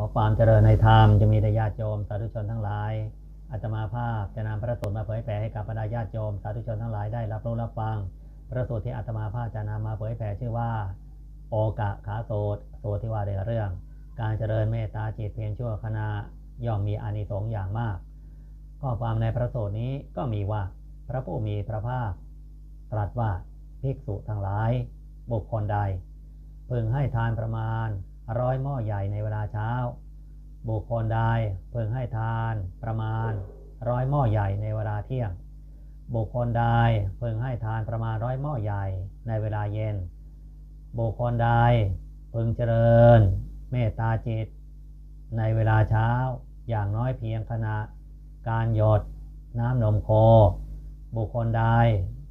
อความเจริญในธรรมจะมีแด่ญาติโยมสาธุชนทั้งหลาย อาตมาภาพจะนำพระสูตรมาเผยแผ่ให้กับบรรดาญาติโยมสาธุชนทั้งหลายได้รับรู้รับฟัง พระสูตรที่อาตมาภาพจะนำมาเผยแผ่ชื่อว่า โอกะขาโสตสูตที่ว่าในเรื่อง การเจริญเมตตาจิตเพียงชั่วขณะย่อมมีอานิสงส์อย่างมาก ข้อความในพระสูตรนี้ก็มีว่า พระผู้มีพระภาค ตรัสว่าภิกษุทั้งหลาย บุคคลใดพึงให้ทานประมาณ ร้อยหม้อใหญ่ในเวลาเช้า บุคคลใดพึงให้ทานประมาณร้อยหม้อใหญ่ในเวลาเที่ยง บุคคลใดพึงให้ทานประมาณร้อยหม้อใหญ่ในเวลาเย็น บุคคลใดพึงเจริญ เมตตาจิต ในเวลาเช้าอย่างน้อยเพียงขณะ การหยดน้ำนมโค บุคคลใด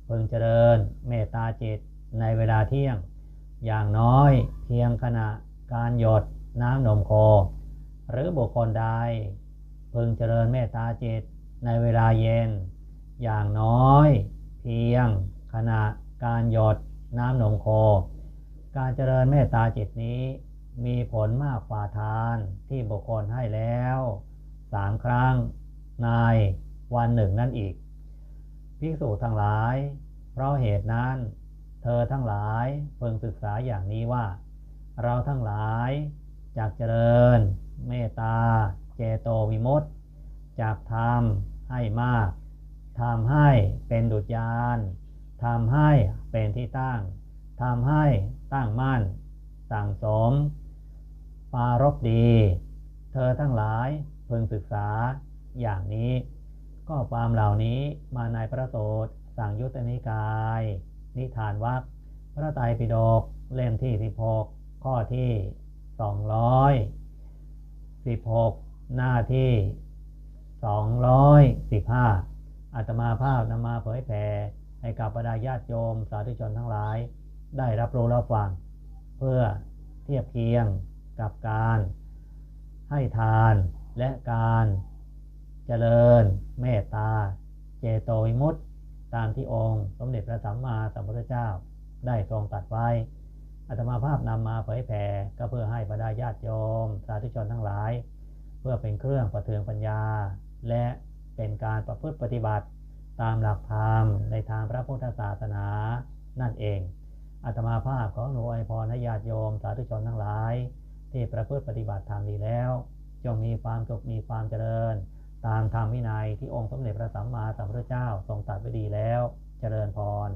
พึงเจริญ เมตตาจิตในเวลาเที่ยง อย่างน้อยเพียงขณะ การหยดน้ำนมโค หรือบุคคลใดพึงเจริญเมตตาจิตในเวลาเย็น อย่างน้อย เพียง ขณะการหยดน้ำนมโค การเจริญเมตตาจิตนี้มีผลมากกว่าทานที่บุคคลให้แล้วสามครั้งในวันหนึ่งนั่นอีก ภิกษุทั้งหลาย เพราะเหตุนั้น เธอทั้งหลายเพึงศึกษาอย่างนี้ว่า เราทั้งหลายจากเจริญ เมตตา เจโตวิมุตติจากทำให้มากทำให้เป็นดุจยานทำให้เป็นที่ตั้งทำให้ตั้งมั่น สั่งสม ปารบดี เธอทั้งหลายพึงศึกษาอย่างนี้ ก็ความเหล่านี้มาในพระโสดสั่งยุตตนิกาย นิทานวักพระไตรปิฎกเล่มที่ 16 ข้อที่ 216 หน้าที่ 215 อาตมาภาพนำมาเผยแผ่ให้กับบรรดาญาติโยมสาธุชนทั้งหลาย ได้รับรู้รับฟัง เพื่อเทียบเคียงกับการ ให้ทานและการเจริญเมตตา เจโตวิมุตติ ตามที่องค์ สมเด็จพระสัมมาสัมพุทธเจ้าได้ทรงตรัสไว้ อาตมาภาพนำมาเผยแผ่ก็เพื่อให้บรรดาญาติโยม สาธุชนทั้งหลาย เพื่อเป็นเครื่องประเทืองปัญญา และเป็นการประพฤติปฏิบัติตามหลักธรรมในทางพระพุทธศาสนานั่นเองอาตมาภาพขอหน่วยพรให้ญาติโยม สาธุชนทั้งหลาย ที่ประพฤติปฏิบัติธรรมดีแล้ว จงมีความสุขมีความเจริญ ตามธรรมวินัยที่องค์สมเด็จพระสัมมาสัมพุทธเจ้าทรงตรัสไว้ดีแล้ว เจริญพร